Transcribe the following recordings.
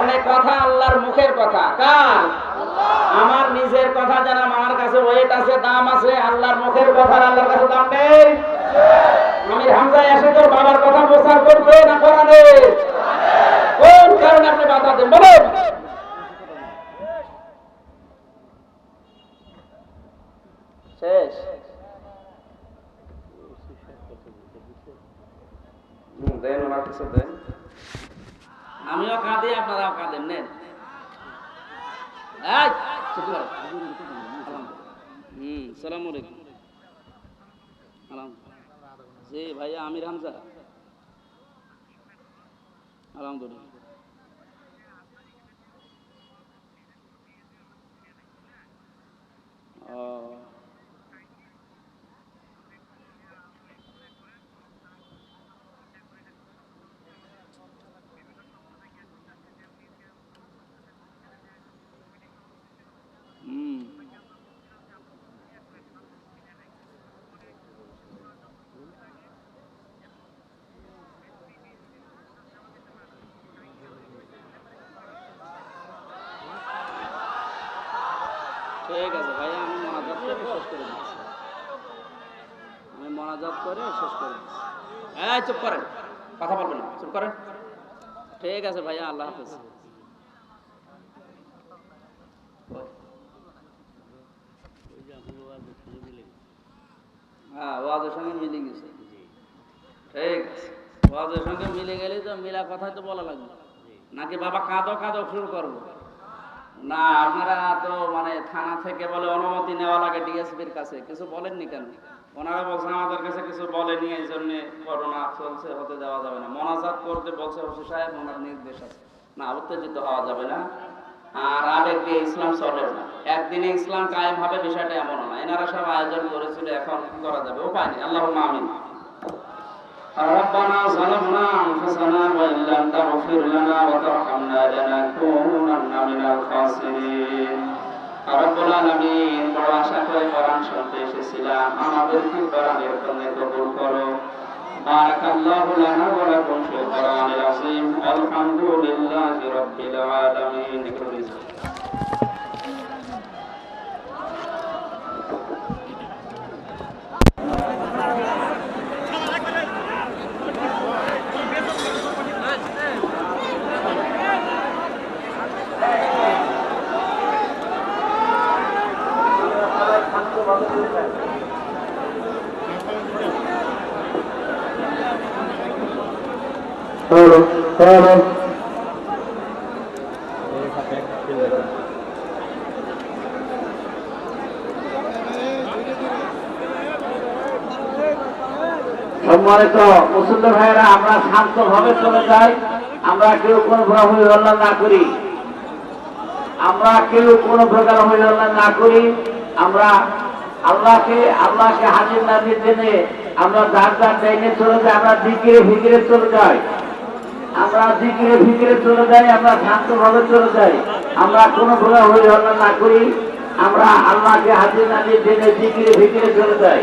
কারণ কথা আল্লাহর মুখের কথা। কার? আমার নিজের কথা জানাম আমার কাছে ওয়েট আছে দাম আছে আল্লাহর মুখের কথা আল্লাহর কাছে দাম নেই। আমি হামজা এসে তোর বাবার কথা প্রচার করবে না করাবে? কোন কারণে আপনি বাধা দেন? বলুন। শেষ। দেন ওনার কিছু দেন। আমিও কাঁদি আপনারাও কাঁদেন নেন। হুম সালাম আলাইকুম। জি ভাইয়া আমির হামজা। আলহামদুলিল্লাহ ও হুম ঠিক আছে ভাই আমি মনাজাত করে শেষ করে চুপ কথা না চুপ ঠিক আছে ভাইয়া আল্লাহ হাফেজ হ্যাঁ সঙ্গে মিলে গেছে ঠিক সঙ্গে মিলে গেলে তো মিলা কথাই তো বলা লাগবে নাকি বাবা কাঁদো কাঁদো শুরু করব না, আপনারা তো মানে থানা থেকে বলে অনুমতি নেওয়া লাগে ডিএসপির কাছে। কিছু বলেননি কেন? ওনারা বলছেন আমাদের কাছে কিছু বলেনি, এই জন্য করোনা চলছে, হতে দেওয়া যাবে না। মনাজাত করতে বলছে ওসি সাহেব, ওনার নির্দেশ আছে। না, উত্তেজিত হওয়া যাবে না। আর আবেগ দিয়ে ইসলাম চলে না। একদিনে ইসলাম কায়েম হবে বিষয়টা এমন না। এনারা সব আয়োজন করেছিল, এখন কি করা যাবে। উপায় নেই। আল্লাহ আমিন। ربنا ظلمنا أنفسنا وإن لم تغفر لنا وترحمنا لنكونن من الخاسرين রব্বুল আলামিন বড় আশা করে কোরআন শুনতে এসেছিলাম আমাদেরকে কোরআনের জন্য কবুল করো بارك الله لنا ولكم في القرآن العظيم الحمد لله رب العالمين সম্মানিত মুসল্লি ভাইয়েরা, আমরা শান্ত ভাবে চলে যাই। আমরা কেউ কোনো প্রকার হইহল্লা না করি। আমরা কেউ কোনো প্রকার হইহল্লা না করি। আমরা আল্লাহকে আল্লাহকে হাজির নাজির জেনে আমরা যার যার ডাইনে চলে যাই, আমরা দিকিরে ফিকিরে চলে যাই। আমরা দিকিরে ফিকিরে চলে যাই, আমরা শান্ত ভাবে চলে যাই। আমরা কোনো প্রকার হইহল্লা না করি। আমরা আল্লাহকে হাজির নাজির জেনে দিকিরে ফিকিরে চলে যাই।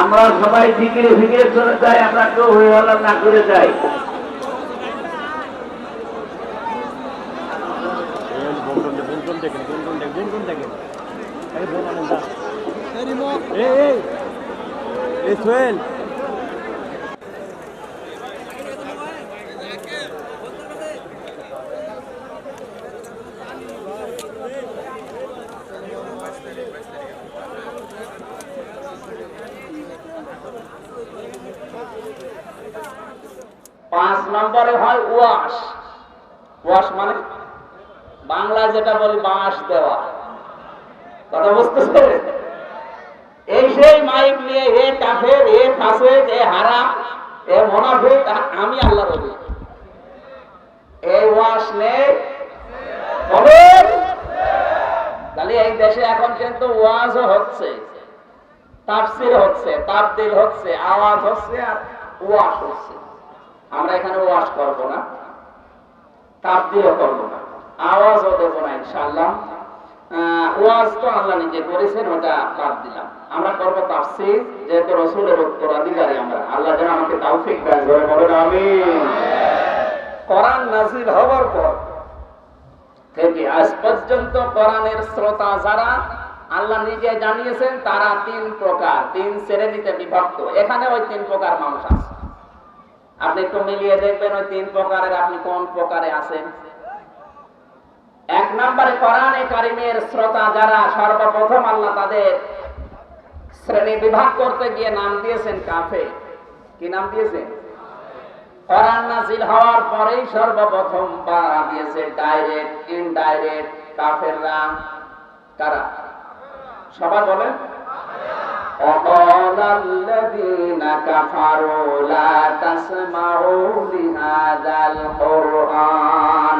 আমরা সবাই দিকিরে ফিকিরে চলে যাই, আমরা কেউ হইহল্লা না করে যাই। বন্টন বন্টন দেখেন বন্টন দেখেন বন্টন দেখেন। আরে বোন আনন্দ এই এই। এই পাঁচ নম্বরে হয় ওয়াশ। ওয়াশ মানে বাংলা যেটা বলি বাঁশ দেওয়া। কথা বুঝতেছে? এই সেই মাইক নিয়ে কাফের এ ফাসেক এ আমি আল্লাহ রবি নেই তাহলে এই দেশে এখন কিন্তু ওয়াজও হচ্ছে তাফসির হচ্ছে তাবদিল হচ্ছে আওয়াজ হচ্ছে আর ওয়াশ হচ্ছে। আমরা এখানে ওয়াশ করব না তাবদিলও করব না আওয়াজও দেবো না ইনশাআল্লাহ। আহ, ওয়াজ তো আল্লাহ নিজে করেছেন, ওটা বাদ দিলাম। আমরা যেহেতু রসুলের উত্তরাধিকারী আমরা। আল্লাহ যেন আমাকে তাওফিক কোরআন নাজিল হওয়ার পর থেকে আজ পর্যন্ত কোরআনের শ্রোতা যারা আল্লাহ নিজে জানিয়েছেন, তারা তিন প্রকার, তিন শ্রেণীতে বিভক্ত। এখানে ওই তিন প্রকার মানুষ আছে। আপনি একটু মিলিয়ে দেখবেন ওই তিন প্রকারের আপনি কোন প্রকারে আছেন। এক নম্বরে কোরআনে কারিমের শ্রোতা যারা সর্বপ্রথম আল্লাহ তাদের শ্রেণী বিভাগ করতে গিয়ে নাম দিয়েছেন কাফে কি নাম দিয়েছেন কোরআন নাজিল হওয়ার পরেই সর্বপ্রথম বাড়া দিয়েছে ডাইরেক্ট ইনডাইরেক্ট কাফেররা কারা সবাই বলেন وقال الذين كفروا لا تسمعوا لهذا القرآن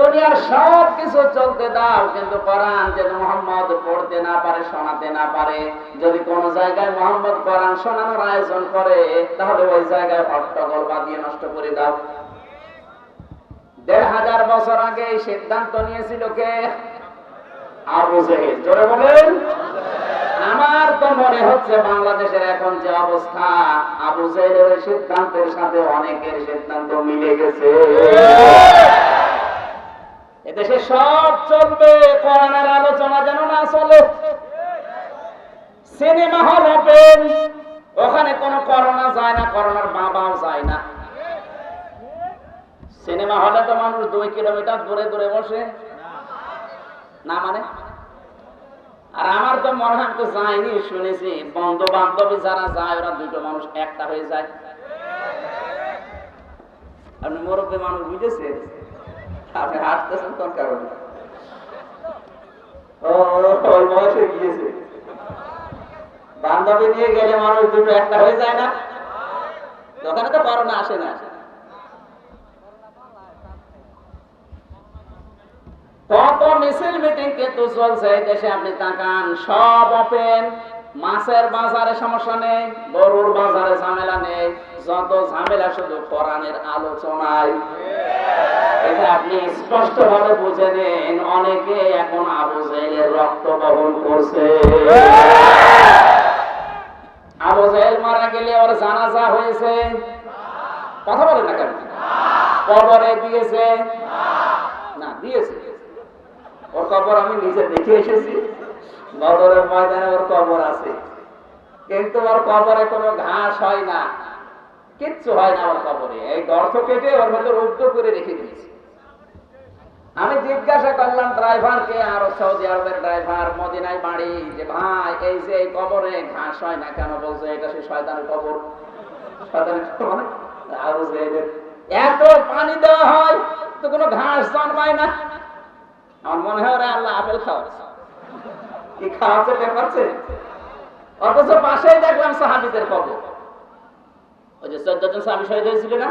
দুনিয়ার সব কিছু চলতে দাও, কিন্তু কোরআন যেন মোহাম্মদ পড়তে না পারে, শোনাতে না পারে, যদি কোন জায়গায় মোহাম্মদ কোরআন শোনানোর আয়োজন করে, তাহলে ওই জায়গায় হট্টগোল বাঁধিয়ে নষ্ট করে দাও। দেড় হাজার বছর আগে সিদ্ধান্ত নিয়েছিল কে? আবু জোরে বলেন। আমার তো মনে হচ্ছে বাংলাদেশের এখন যে অবস্থা, আবু জেহেলের সিদ্ধান্তের সাথে অনেকের সিদ্ধান্ত মিলে গেছে। এদেশে সব চলবে, কোরআনের আলোচনা যেন না চলে। সিনেমা হল ওপেন ওখানে কোনো করোনা যায় না, করোনার বাবাও যায় না। সিনেমা হলে তো মানুষ দুই কিলোমিটার দূরে দূরে বসে। না মানে? আর আমার তো মনে হয় তো যাইনি, শুনেছি। বন্ধু বান্ধবী যারা যায়, ওরা দুটো মানুষ একটা হয়ে যায়। আপনি মুরব্বী মানুষ বুঝেছেন? আপনি হাঁটতেছেন কোন কারণে? কত মিছিল মিটিং চলছে আপনি তাকান, সব ওপেন মাছের বাজারে সমস্যা নেই, গরুর বাজারে ঝামেলা নেই। যত ঝামেলা শুধু কোরআনের আলোচনায়। আপনি স্পষ্ট ভাবে বুঝে নিন, অনেকে এখন আবু জাহেলের রক্ত বহন করছে। আবু জাহেল মারা গেলে ওর জানাজা হয়েছে। কথা বলে না কেন? কবরে দিয়েছে। না, দিয়েছে। ওর কবর আমি নিজে দেখে এসেছি। বদরের ময়দানে ওর কবর আছে। কিন্তু ওর কবরে কোনো ঘাস হয় না। কিচ্ছু হয় না ওর কবরে। এই গর্ত কেটে ওর ভেতর উদ্য করে রেখে দিয়েছে। আমি জিজ্ঞাসা করলাম ড্রাইভারকে আর সৌদি আরবের ড্রাইভার মদিনায় বাড়ি? যে, ভাই, এই যে এই কবরে ঘাস হয় না কেন? বলছে, এটা সে শয়তানের কবর। মানে? এত পানি দেওয়া হয়, তো কোনো ঘাস জন্মায় না? আমার মনে হয় ওরা আল্লাহ আপেল খাওয়াচ্ছে। কি খাওয়াচ্ছে টের অথচ পাশেই দেখলাম সাহাবিদের কবর। ওই যে চোদ্দ জন সাহাবি শহীদ হয়েছিল না?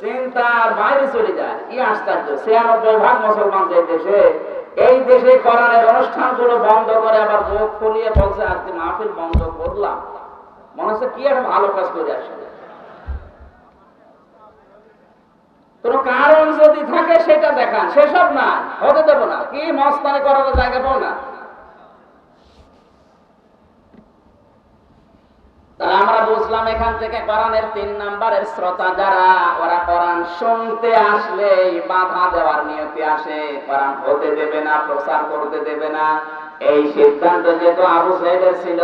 চিন্তার বাইরে চলে যায়। কি আশ্চর্য। ছিয়ানব্বই ভাগ মুসলমান যে দেশে, এই দেশে কোরআনের অনুষ্ঠানগুলো বন্ধ করে আবার মুখ খুলিয়ে বলছে, আজকে মাহফিল বন্ধ করলাম। মনে হচ্ছে কি একটা ভালো কাজ করে আসলে কোন কারণ যদি থাকে, সেটা দেখান। সেসব না, হতে দেবো না। কি মস্তানি করার জায়গা পাও না। তাহলে আমরা বুঝলাম এখান থেকে কোরআনের তিন নাম্বারের শ্রোতা যারা, ওরা কোরআন শুনতে আসলে বাধা দেওয়ার নিয়তে আসে। কোরআন হতে দেবে না, প্রচার করতে দেবে না। এই সিদ্ধান্ত যেহেতু আবু সাইদের ছিল,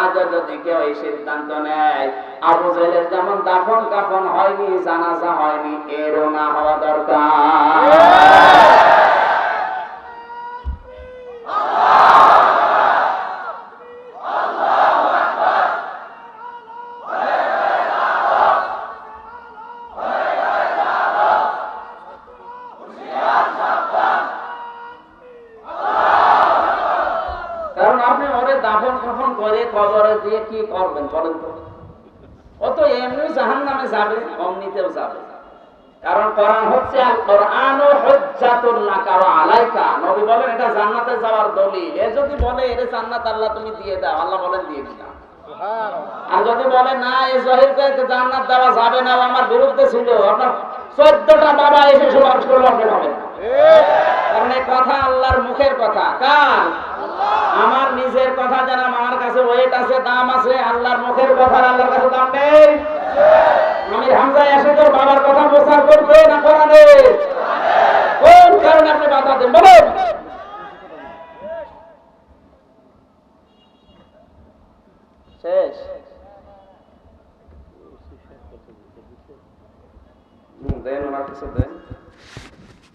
আজ যদি কেউ এই সিদ্ধান্ত নেয়, আবু সাইদের যেমন দাফন কাফন হয়নি, জানাজা হয়নি, এরও না হওয়া দরকার। এমনি জাহান নামে যাবে অমনিতেও যাবে। কারণ কোরআন হচ্ছে আল কোরআন ও হুজ্জাতুল লাকা ওয়া আলাইকা। নবী বলেন এটা জান্নাতে যাওয়ার দলিল। এ যদি বলে এর জান্নাত আল্লাহ তুমি দিয়ে দাও আল্লাহ বলেন দিয়ে দিলাম। আর যদি বলে না এই জহিরকে জান্নাত দেওয়া যাবে না আমার বিরুদ্ধে ছিল আপনার চোদ্দটা বাবা এসে সুপারিশ করল আপনি পাবেন কারণ এই কথা আল্লাহর মুখের কথা। কার? আমার নিজের কথা জানা আমার কাছে ওয়েট আছে, দাম আছে, আল্লাহর মুখের কথা, আল্লাহর কাছে দাম নেই। আমির হামজা এসে তোর বাবার কথা প্রচার করবে না কোরআনে